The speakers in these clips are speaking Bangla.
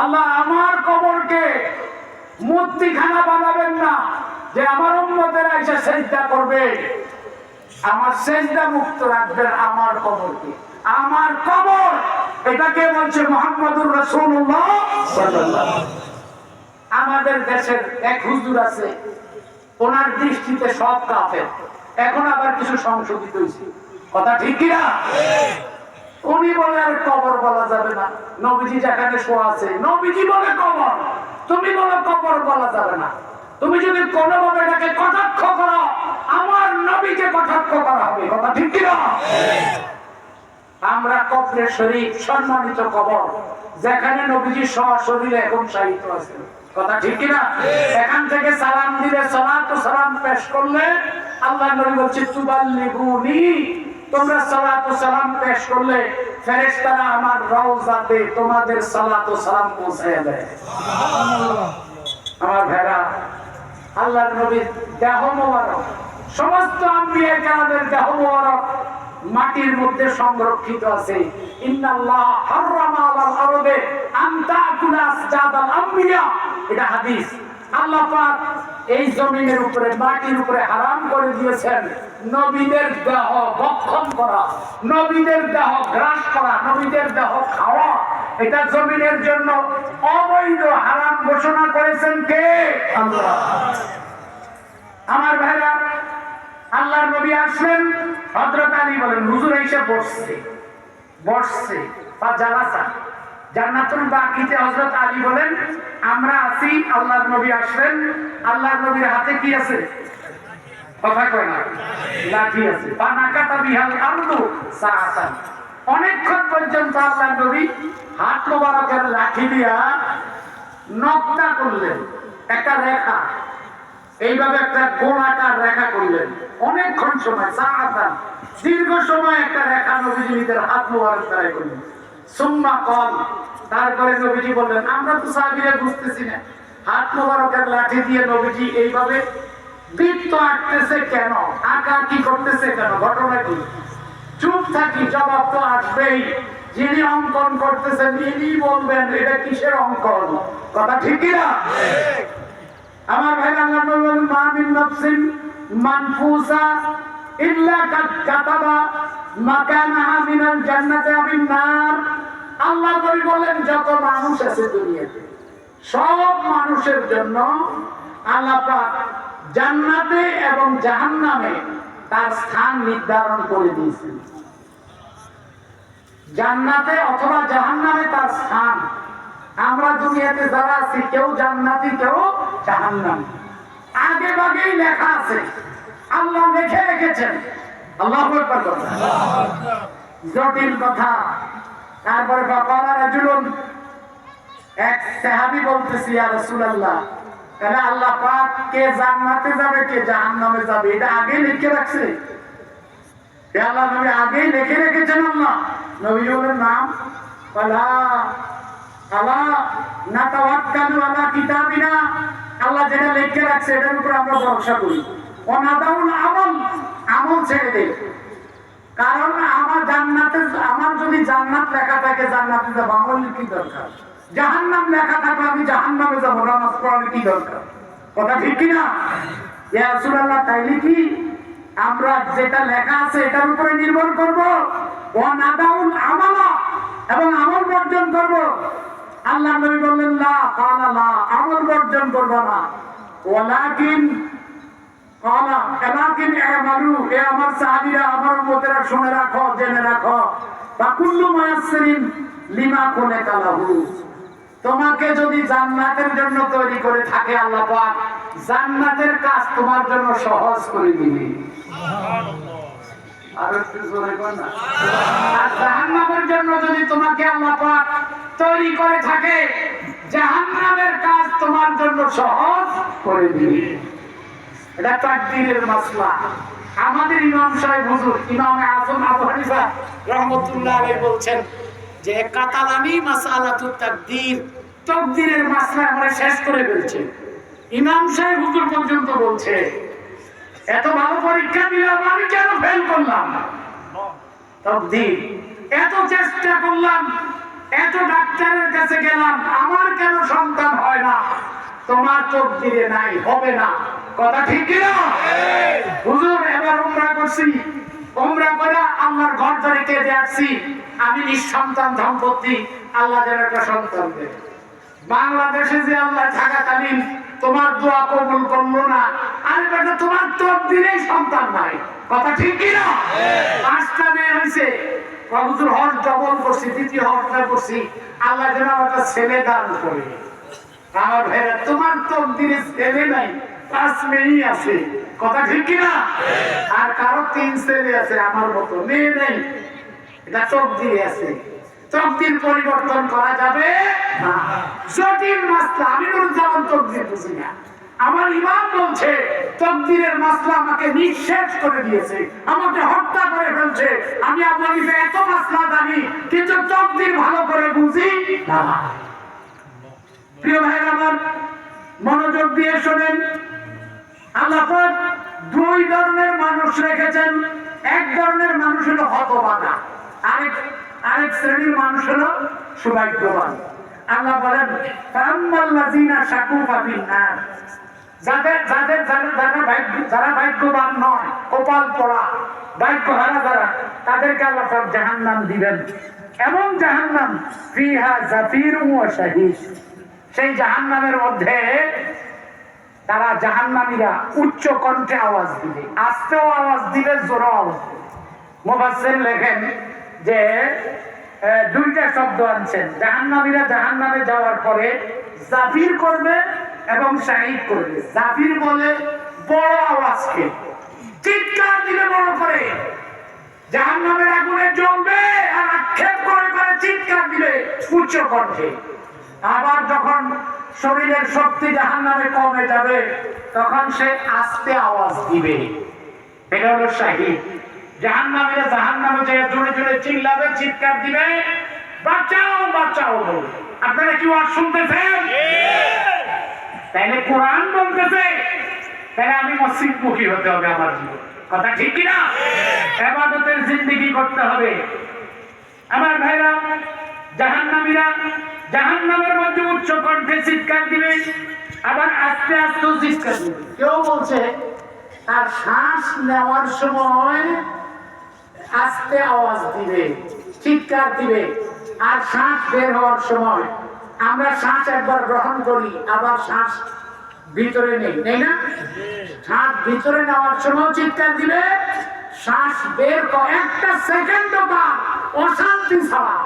আল্লাহ আমার কবরকে মূর্তিখানা বানাবেন না, যে আমার উম্মতেরা এসে সেজদা করবে। আমার সেজদা মুক্ত রাখবেন আমার কবরকে। আমার কবর, এটাকে বলছে মোহাম্মদুর রসুল্লাহ আমাদের দেশের এক হুজুর আছে, ওনার দৃষ্টিতে সব কাফের। এখন আবার কিছু সংশোধিত হয়েছে। কথা ঠিক কিনা? উনি বলে, আর কবর বলা যাবে না। নবীজি যেখানে শোয়া আছে, নবীজি বলে কবর। তুমি বলে কবর বলা যাবে না। তুমি যদি কোনোভাবে এটাকে কটাক্ষ করো, আমার নবীকে কটাক্ষ করা হবে। কথা ঠিক কিনা? আমরা কবরে শরীফ, সম্মানিত কবর, যেখানে নবীজি সশরীরে এখন সাহিত্য আছে। কথা ঠিক কিনা? এখান থেকে সালাম দিলে সালাত ও সালাম পেশ করলে আল্লাহ নবী বলছে, তুবাল্লিগুনি তোমরা সালাত ও সালাম পেশ করলে ফেরেশতারা আমার রওজাতে তোমাদের সালাত ও সালাম পৌঁছায় দেয়। আমার ভেড়া আল্লাহর নবীর দেহ মোবারক, সমস্ত আম্বিয়া কেরামের দেহ মোবারক মাটির মধ্যে সংরক্ষিত আছে। ইন্নাল্লাহ হাররামা আলাল আরদে আন তাকুলা আসজাদাল আম্বিয়া। এটা হাদিস। আল্লাহ পাক এই জমিনের উপরে, মাটির উপরে হারাম করে দিয়েছেন। নবীদের দেহ ভক্ষণ করা, নবীদের দেহ গ্রাস করা, নবীদের দেহ খাওয়া। এটা জমিনের জন্য অবৈধ হারাম ঘোষণা করেছেন কে? আল্লাহ। আমার ভাইরা, আল্লাহর নবী আসলেন, হযরত আলী বলেন, হুজুর এসে বসছে। বসছে, বা জালাসা। জান্নাতুল বাকিতে হযরত আলী বলেন, আমরা আছি, আল্লাহর নবী আসলেন। আল্লাহর নবীর হাতে কি আছে? কথা কয় না। লাঠি আছে। বা নাকাতা বিহাল আরদু সাআতান। অনেকক্ষণ পর্যন্ত আল্লাহর নবী হাত মোবারকের লাঠি দিয়া নকটা করলেন। একটা রেখা। এইভাবে একটা গোলাকার রেখা করলেন। অনেকক্ষণ সময় সাহাতান দীর্ঘ সময় একটা রেখা নবীজি নিজের হাত মোবারক দ্বারাই করলেন। তারপরে নবীজি বললেন, আমরা তো সাহাবিরা বুঝতেছি না। হাত মোবারকের লাঠি দিয়ে নবীজি এইভাবে বৃত্ত আঁকতেছে কেন? আঁকা কি করতেছে কেন? ঘটনা কি? চুপ থাকি, জবাব তো আসবেই। যিনি অঙ্কন করতেছেন, ইনি বলবেন, এটা কিসের অঙ্কন? কথা ঠিকই না আমার ভাই আল্লাহ নবী বলেন মা মিন নাফসিন মানফুসা ইল্লা কাতাবা জান্নাতি আছে দুনিয়াতে, সব মানুষের জন্য তার স্থান নির্ধারণ করে দিয়েছেন। জান্নাতে অথবা জাহান্নামে তার স্থান। আমরা দুনিয়াতে যারা আছি, কেউ জান্নাতি, কেউ জাহান্নাম। আগে ভাগেই লেখা আছে, আল্লাহ লিখে রেখেছেন। আল্লাহ জটিল কথা। তারপরে এক সাহাবী বলতেছি রাসূলুল্লাহ, তাহলে আল্লাহ পাক কে জান্নাতে যাবে, কে যাবে? এটা আগে লিখে রাখছে। আগেই লিখে রেখেছেন নাম পালা না আল্লাহ যেটা লিখে রাখছে, এটার উপর আমরা ভরসা করি। অনাদাউল আমল আমল ছেড়ে দেই কারণ আমার জান্নাতে, আমার যদি জান্নাত লেখা থাকে, জান্নাতে কি দরকার? জাহান্নাম লেখা আমি জাহান্নামে কি দরকার? কথা ঠিক কি না? ইয়া রাসূলুল্লাহ, তাইলে কি? আমরা যেটা লেখা আছে, এটার উপরে নির্ভর করব। ও নাদাউল আমালা এবং আমল বর্জন করব। আল্লাহ নবী বললেন লা, আমল বর্জন করব না। ওয়ালাকিন আমারু এ আমার সাহাবীরা আমার উম্মতেরা শুনে রাখো জেনে রাখো। বা কুল্লু মুয়াসসিরিন লিমা কোনে কালাহু তোমাকে যদি জান্নাতের জন্য তৈরি করে থাকে আল্লাহ পাক জান্নাতের কাজ তোমার জন্য সহজ করে দিবে। আর একটু জোরে কর না। আর জাহান্নামের জন্য যদি তোমাকে আল্লাহ পাক তৈরি করে থাকে জাহান্নামের কাজ তোমার জন্য সহজ করে দিবে। এটা তাকদীরের মাসলা। আমাদের ইমাম সাহেব হুজুর, ইমাম আজম আবু হানিফা রহমতুল্লাহ আলাইহি বলছেন যে, কাতালানি মাসালাতুত তাকদীর। তাকদীরের মাসলা আমরা শেষ করে ফেলছে। ইমাম সাহেব হুজুর পর্যন্ত বলছে, এত ভালো পরীক্ষা দিলাম, আমি কেন ফেল করলাম? তকদীর, এত চেষ্টা করলাম, এত ডাক্তারের কাছে কাছে গেলাম, আমার কেন সন্তান হয় না? তোমার চোখ দিয়ে নাই, হবে না। কথা ঠিক কিনা? হুজুর, এবার উমরা করছি। উমরা করে আল্লাহর ঘর ধরে কেঁদে আসছি। আমি নিঃসন্তান দম্পতি, আল্লাহ যেন একটা সন্তান দেয়। বাংলাদেশে যে আল্লাহ থাকাকালীন তোমার দোয়া কবুল করল না, আরে বেটা, তোমার চোখ দিলেই সন্তান নাই। কথা ঠিক কি না পাঁচটা মেয়ে হয়েছে। হুজুর, হজ ডবল করছি, দ্বিতীয় হজটা করছি। আল্লাহ যেন আমার ছেলে দান করে। আমার ভাইরা, তোমার নাই আছে। কথা ঠিক কি না? আর কারও তিন ছেলে আছে, আমার মতো মেয়ে নেই। এটা আছে। পরিবর্তন করা যাবে জটিল মাসলা, আমি যেমন তকদির বুঝি না। আমার ইমাম বলছে তকদিরের মাসলা আমাকে নিঃশেষ করে দিয়েছে, আমাকে হত্যা করে ফেলছে। আমি আপনাকে এত মাসলা জানি, কিন্তু তকদির ভালো করে বুঝি না। প্রিয় ভাই আমার মনোযোগ দিয়ে শোনেন। আল্লাহ দুই ধরনের মানুষ রেখেছেন। এক ধরনের মানুষ হলো হতবাদা আরেক আরেক শ্রেণির মানুষ হলো সৌভাগ্যবান। আল্লাহ বলেন, ফাম্মাল্লাযীনা শাকু ফাবিন্নার যাদের যাদের যারা যারা ভাগ্য, যারা ভাগ্যবান নয়, কপাল পড়া ভাগ্য হারা যারা, তাদেরকে আল্লাহ পাক জাহান্নাম দিবেন। এমন জাহান্নাম ফিহা জাফিরুম ওয়া শাহিদ। সেই জাহান্নামের মধ্যে তারা জাহান্নামীরা উচ্চ কণ্ঠে আওয়াজ দিবে। আস্তেও আওয়াজ দিবে, জোরও আওয়াজ দিবে। মুফাসসির লেখেন যে দুইটা শব্দ আনছেন। জাহান্নামীরা জাহান্নামে যাওয়ার পরে জাফির করবে এবং শাহিদ করবে। জাফির বলে বড় আওয়াজকে চিৎকার দিবে বড় করে। জাহান্নামের আগুনে জ্বলবে আর আক্ষেপ করে করে চিৎকার দিবে উচ্চ কণ্ঠে। আবার যখন শরীরের শক্তি জাহান নামে কমে যাবে, তখন সে আস্তে আওয়াজ দিবে। এটা হলো শাহিদ। জাহান নামে জাহান নামে যে জোরে জোরে চিল্লাবে, চিৎকার দিবে, বাঁচাও বাঁচাও। আপনারা কি ওয়াজ শুনতেছেন? তাইলে কোরআন বলতেছে তাহলে আমি মসজিদ মুখী হতে হবে আমার জীবন। কথা ঠিক কিনা? এবাদতের জিন্দিগি করতে হবে। আমার ভাইরা, জাহান্নামীরা জাহান্নামের মধ্যে উচ্চ কণ্ঠে চিৎকার দিবে, আবার আস্তে আস্তে চিৎকার দিবে। কেউ বলছে, তার শ্বাস নেওয়ার সময় আস্তে আওয়াজ দিবে, চিৎকার দিবে, আর শ্বাস বের হওয়ার সময়। আমরা শ্বাস একবার গ্রহণ করি, আবার শ্বাস ভিতরে নেই নেই না? শ্বাস ভিতরে নেওয়ার সময় চিৎকার দিবে, শ্বাস বের একটা সেকেন্ডও বা অশান্তি ছাড়া।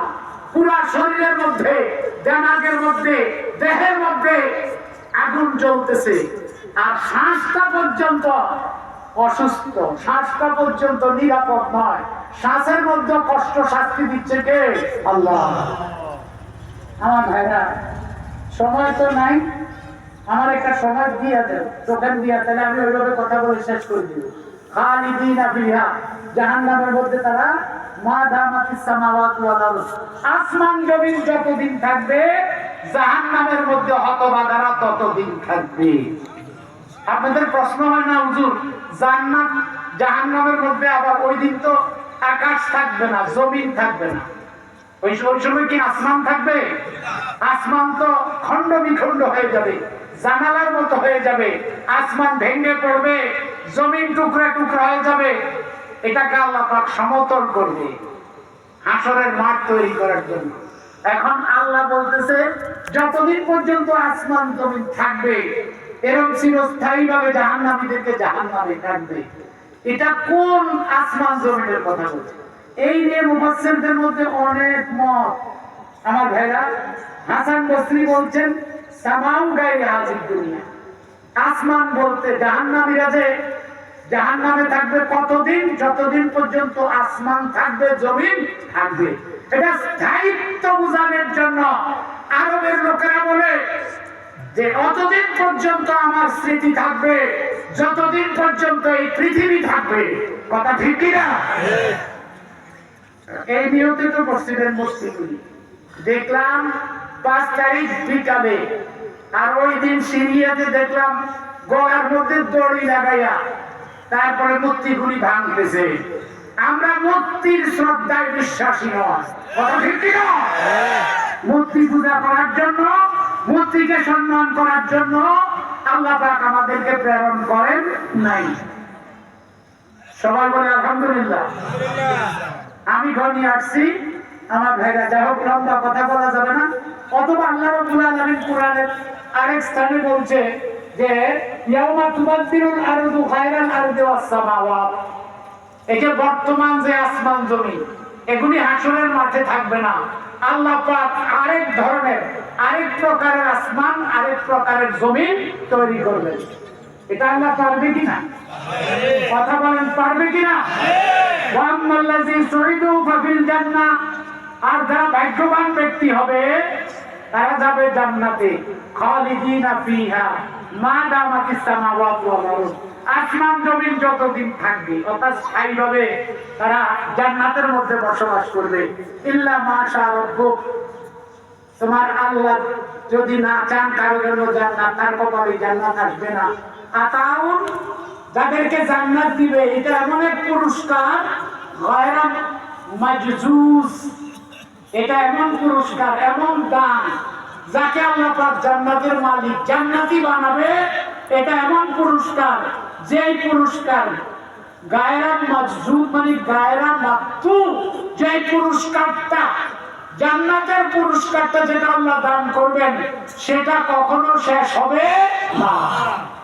পুরা শরীরের মধ্যে, দেমাগের মধ্যে, দেহের মধ্যে আগুন জ্বলতেছে। আর শ্বাসটা পর্যন্ত অসুস্থ, শ্বাসটা পর্যন্ত নিরাপদ নয়। শ্বাসের মধ্যে কষ্ট শাস্তি দিচ্ছে কে? আল্লাহ। আমার ভাইরা, সময় তো নাই। আমার একটা সময় দিয়া দেন টোকেন দিয়া, তাহলে আমি ওইভাবে কথা বলে শেষ করে দিব। খালিদিন ফিহা, জাহান্নামের মধ্যে তারা মা আসমান জমিন যতদিন থাকবে, জাহান্নামের মধ্যে হতবাগারা ততদিন থাকবে। আপনাদের প্রশ্ন হয় না, হুজুর, জান্নাত জাহান্নামের মধ্যে আবার ওই দিন তো আকাশ থাকবে না, জমিন থাকবে না। ওই সময় কি আসমান থাকবে? আসমান তো খণ্ড বিখণ্ড হয়ে যাবে, জানালার মতো হয়ে যাবে, আসমান ভেঙে পড়বে, জমিন টুকরা টুকরা হয়ে যাবে এটাকে আল্লাহ পাক সমতল করবে হাসরের মাঠ তৈরি করার জন্য। এখন আল্লাহ বলতেছে, যতদিন পর্যন্ত আসমান জমিন থাকবে এরকম চিরস্থায়ী ভাবে জাহান্নামীদেরকে জাহান্নামে থাকবে এটা কোন আসমান জমিনের কথা বলছে? এই নিয়ে মুফাসসিরদের মধ্যে অনেক মত। আমার ভাইরা, হাসান বসরি বলছেন, সামাউ গায়ে হাজির দুনিয়া। আসমান বলতে জাহান্নামীরা যে জাহান্নামে থাকবে কতদিন? যতদিন পর্যন্ত আসমান থাকবে, জমিন থাকবে। এটা স্থায়িত্ব বোঝানোর জন্য আরবের লোকেরা বলে যে, অতদিন পর্যন্ত আমার স্মৃতি থাকবে, যতদিন পর্যন্ত এই পৃথিবী থাকবে। কথা ঠিক কিনা এই নিয়তে তো মসজিদের মসজিদগুলি দেখলাম পাঁচ তারিখ বিকালে, আর ওই দিন সিরিয়াতে দেখলাম গলার মধ্যে দড়ি লাগাইয়া তারপরে মূর্তিগুলি ভাঙতেছে। আমরা মূর্তির শ্রদ্ধায় বিশ্বাসী নয়। ঠিক? মূর্তি পূজা করার জন্য, মূর্তিকে সম্মান করার জন্য আল্লাহ আমাদেরকে প্রেরণ করেন নাই। সবাই বলে, আলহামদুলিল্লাহ। আমি ঘনি আসছি আমার ভাইরা, যাই হোক, লম্বা কথা বলা যাবে না। অথবা আল্লাহ আরেক স্থানে বলছে যে ইয়াউমা বর্তমান যে আসমান জমি, এগুলি থাকবে না। আল্লাহ আরেক ধরনের, আরেক প্রকারের আসমান, আরেক প্রকারের জমি তৈরি এটা আল্লাহ পারবে কিনা কথা বলেন, পারবে কিনা আর যারা ভাগ্যবান ব্যক্তি হবে, তারা যাবে জান্নাতে। খালিদিনা ফিহা। আসমান, জমিন যতদিন থাকবে, অর্থাৎ তারা জান্নাতের মধ্যে বসবাস করবে। ইল্লা তোমার আল্লাহ যদি না চান, কারও জন্য জান্নাত, তার কপালে জান্নাত আসবে না। আতাউন যাদেরকে জান্নাত দিবে, এটা এমন এক পুরস্কার এটা এমন পুরস্কার, এমন দান। যাকে আল্লাহ পাক জান্নাতের মালিক জান্নাতি বানাবে, এটা এমন পুরস্কার, যেই পুরস্কার গায়রা মজজুদ মানে গায়রা মাতু যে পুরস্কারটা, জান্নাতের পুরস্কারটা যেটা আল্লাহ দান করবেন, সেটা কখনো শেষ হবে না।